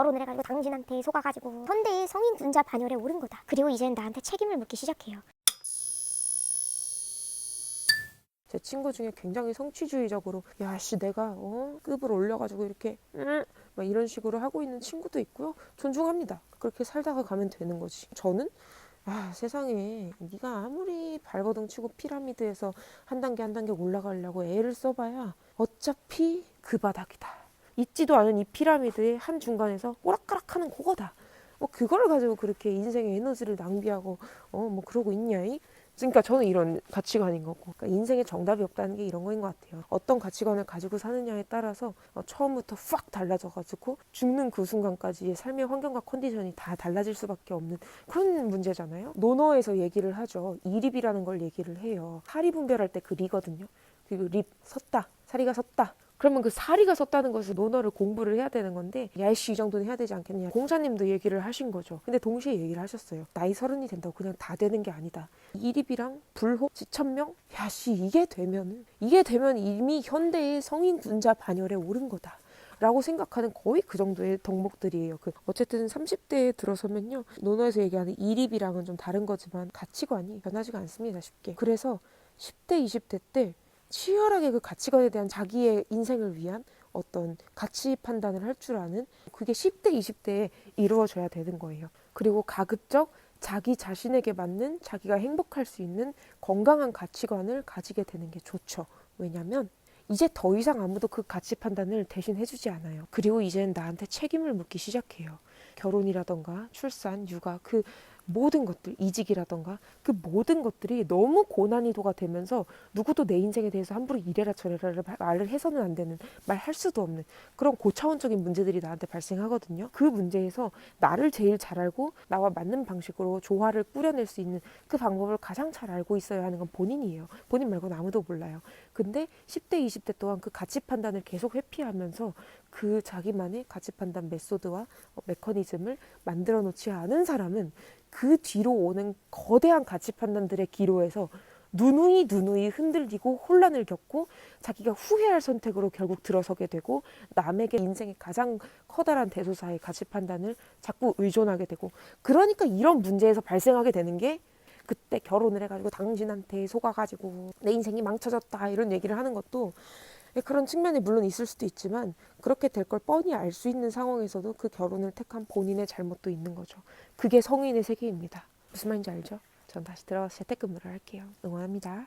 결혼을 해가지고 당신한테 속아가지고 현대의 성인 군자 반열에 오른 거다. 그리고 이젠 나한테 책임을 묻기 시작해요. 제 친구 중에 굉장히 성취주의적으로 야씨 내가 어 급을 올려가지고 이렇게 음, 막 이런 식으로 하고 있는 친구도 있고요 존중합니다 그렇게 살다가 가면 되는 거지 저는 아 세상에 네가 아무리 발버둥 치고 피라미드에서 한 단계 한 단계 올라가려고 애를 써봐야 어차피 그 바닥이다 있지도 않은 이 피라미드의 한 중간에서 오락가락하는 그거다 뭐 그걸 가지고 그렇게 인생의 에너지를 낭비하고 어 뭐 그러고 있냐 이 그러니까 저는 이런 가치관인 거고 그러니까 인생에 정답이 없다는 게 이런 거인 것 같아요. 어떤 가치관을 가지고 사느냐에 따라서 어, 처음부터 팍 달라져가지고 죽는 그 순간까지의 삶의 환경과 컨디션이 다 달라질 수밖에 없는 그런 문제잖아요. 논어에서 얘기를 하죠. 이립이라는 걸 얘기를 해요. 사리 분별할 때 그 리거든요. 그리고 립 섰다, 사리가 섰다. 그러면 그 사리가 섰다는 것을 논어를 공부를 해야 되는 건데 야이씨 이 정도는 해야 되지 않겠냐 공사님도 얘기를 하신 거죠 근데 동시에 얘기를 하셨어요 나이 서른이 된다고 그냥 다 되는 게 아니다 이립이랑 불호 지천명 야씨 이게 되면은 이게 되면 이미 현대의 성인 군자 반열에 오른 거다 라고 생각하는 거의 그 정도의 덕목들이에요. 그 어쨌든 30대에 들어서면요. 논어에서 얘기하는 이립이랑은 좀 다른 거지만 가치관이 변하지가 않습니다. 쉽게. 그래서 10대, 20대 때 치열하게 그 가치관에 대한 자기의 인생을 위한 어떤 가치 판단을 할 줄 아는 그게 10대, 20대에 이루어져야 되는 거예요. 그리고 가급적 자기 자신에게 맞는 자기가 행복할 수 있는 건강한 가치관을 가지게 되는 게 좋죠. 왜냐면 이제 더 이상 아무도 그 가치 판단을 대신 해주지 않아요. 그리고 이제는 나한테 책임을 묻기 시작해요. 결혼이라던가 출산, 육아, 그 모든 것들, 이직이라던가 그 모든 것들이 너무 고난이도가 되면서 누구도 내 인생에 대해서 함부로 이래라 저래라 말을 해서는 안 되는, 말 할 수도 없는 그런 고차원적인 문제들이 나한테 발생하거든요. 그 문제에서 나를 제일 잘 알고 나와 맞는 방식으로 조화를 꾸려낼 수 있는 그 방법을 가장 잘 알고 있어야 하는 건 본인이에요. 본인 말고는 아무도 몰라요. 근데 10대, 20대 동안 그 가치 판단을 계속 회피하면서 그 자기만의 가치 판단 메소드와 어, 메커니즘을 만들어 놓지 않은 사람은 그 뒤로 오는 거대한 가치 판단들의 기로에서 누누이 누누이 흔들리고 혼란을 겪고 자기가 후회할 선택으로 결국 들어서게 되고 남에게 인생의 가장 커다란 대소사의 가치 판단을 자꾸 의존하게 되고 그러니까 이런 문제에서 발생하게 되는 게 그때 결혼을 해가지고 당신한테 속아가지고 내 인생이 망쳐졌다 이런 얘기를 하는 것도 그런 측면이 물론 있을 수도 있지만 그렇게 될 걸 뻔히 알 수 있는 상황에서도 그 결혼을 택한 본인의 잘못도 있는 거죠. 그게 성인의 세계입니다. 무슨 말인지 알죠? 전 다시 들어가서 재택근무를 할게요. 응원합니다.